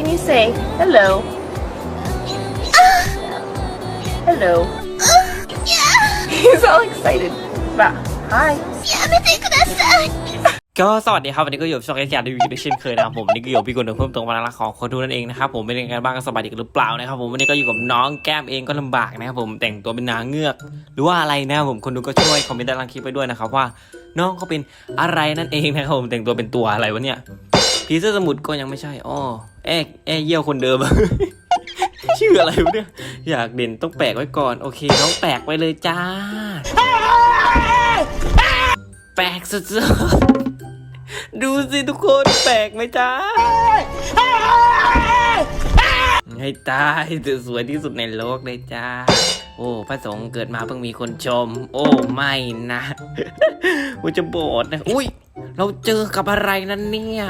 Can you say hello? hello. He's all excited. But hi. ก็สวัสดีครับวันนี้ก็อยู่กับช่องเอสยาดีวีเช่นเคยนะครับผมวันนี้ก็อยู่กับพี่คนหนึ่งเพิ่มตรงมาล้วของคนดูนั่นเองนะครับผมเป็นยังไงบ้างก็สบายดีกันหรือเปล่านะครับผมวันนี้ก็อยู่กับน้องแก้มเองก็ลำบากนะครับผมแต่งตัวเป็นนางเงือก หรือว่าอะไรนะครับผมคนดูก็ช่วยคอมเมนต์ด้านล่างคลิปไปด้วยนะครับว่า น้องเขาเป็นอะไรนั่นเองนะครับผมแต่งตัวเป็นตัวอะไรวะเนี่ย ผีเสื้อสมุทรก็ยังไม่ใช่อ้อเอ๊ะเอ๊ะเยี่ยวคนเดิม ชื่ออะไรวะเนี่ย อยากเด่นต้องแปลกไว้ก่อน โอเคน้องแปลกไว้เลยจ้า แปลกสุดๆ ดูสิทุกคนแปลกไหมจ๊ะให้ตายสวยที่สุดในโลกเลยจ้าโอ้พระสงฆ์เกิดมาเพิ่งมีคนชม โอ้ไม่นะว่าจะโบดนะ อุ้ย เราเจอกับอะไรนั่นเนี่ย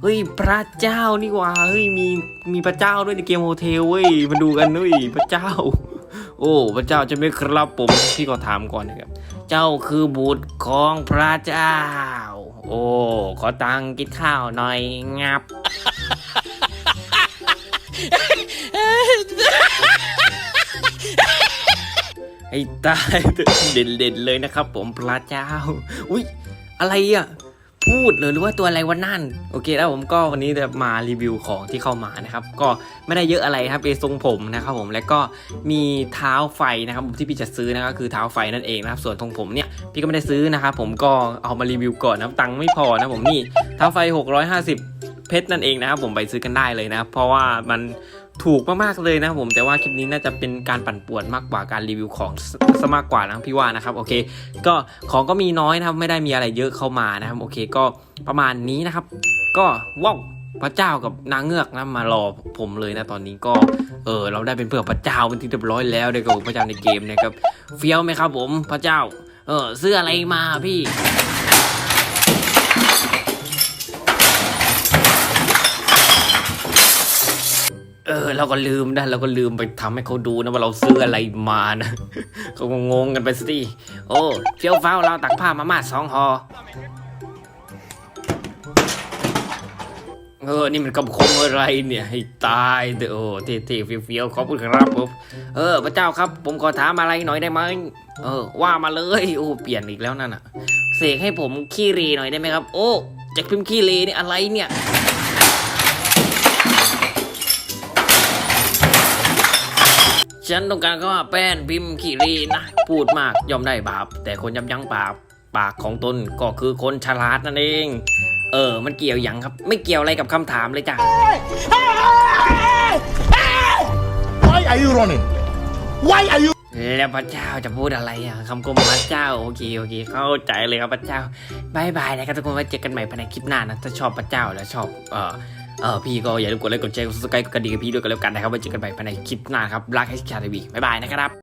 เฮ้ยพระเจ้านี่ว่าเฮ้ยมีมีพระเจ้าด้วยในเกมโฮเทลเว้ยมาดูกันด้วยพระเจ้า โอ้พระเจ้าจะไม่ครับผมพี่ก็ถามก่อนนะครับ เจ้าคือบุตรของพระเจ้า โอ้ขอตังค์กินข้าวหน่อยงับให้ตายเถอะเด่นๆเลยนะครับ ผมพระเจ้า อุ้ยอะไรอะ พูดเลยหรือว่าตัวอะไรวะนั่น โอเคแล้วผมก็วันนี้จะมารีวิวของที่เข้ามานะครับ ก็ไม่ได้เยอะอะไรครับเป็นทรงผมนะครับผมแล้วก็มีเท้าไฟนะครับที่พี่จะซื้อนะครับคือเท้าไฟนั่นเองนะครับส่วนทรงผมเนี่ยพี่ก็ไม่ได้ซื้อนะครับผมก็เอามารีวิวก่อนนะครับตังค์ไม่พอนะผมนี่เท้าไฟ 650 เพชรนั่นเองนะครับผมไปซื้อกันได้เลยนะครับเพราะว่ามันถูกมากๆเลยนะครับผมแต่ว่าคลิปนี้น่าจะเป็นการปั่นป่วนมากกว่าการรีวิวของซะมากกว่านะพี่ว่านะครับโอเค ก็ของก็มีน้อยนะครับไม่ได้มีอะไรเยอะเข้ามานะครับโอเคก็ประมาณนี้นะครับ ก็ว้าวพระเจ้ากับนางเงือกนะมารอผมเลยนะตอนนี้ก็เออเราได้เป็นเพื่อนพระเจ้าเป็นที่เรียบร้อยแล้วเลยกับพระเจ้าในเกมนะครับเฟี้ยวไหมครับผมพระเจ้า เออซื้ออะไรมาพี่ เออเราก็ลืมนะเราก็ลืมไปทำให้เขาดูนะว่าเราซื้ออะไรมานะเขาก็งงกันไปสิโอ้เฟี้ยวฟ้าวเราตักผ้ามาม่าสองหอเออ นี่มันกำคมอะไรเนี่ยให้ตายเด้อโอ้เท่ๆเฟี้ยวๆขอบคุณครับผมเออ พระเจ้าครับ ผมขอถามอะไรหน่อยได้ไหมเออ ว่ามาเลยโอ้เปลี่ยนอีกแล้วนั่นน่ะเสกให้ผมขี้เรหน่อยได้ไหมครับ โอ้จากพิมพ์ขี้เรนี่อะไรเนี่ย ฉันต้องการก็ว่าแป้นพิมพ์ขีรีนะ พูดมากย่อมได้บาป แต่คนยับยั้งปากปากของตนก็คือคนฉลาดนั่นเอง เออ มันเกี่ยวอย่างครับ ไม่เกี่ยวอะไรกับคำถามเลยจ้ะ Why are you running? Why are you แล้วพระเจ้าจะพูดอะไรอะคำคมพระเจ้าโอเคโอเค เข้าใจเลยครับพระเจ้าบายบายนะครับทุกคนไว้เจอกันใหม่ภายในคลิปหน้านะถ้าชอบพระเจ้าแล้วชอบเออ เออพี่ก็อย่าลืมกดไลค์กดแชร์กดซับสไครต์กดกระดิ่งกับพี่ด้วยกันแล้วกันนะครับไว้เจอกันใหม่ภายในคลิปหน้าครับรักให้ชาทีวีบ๊ายบายนะครับ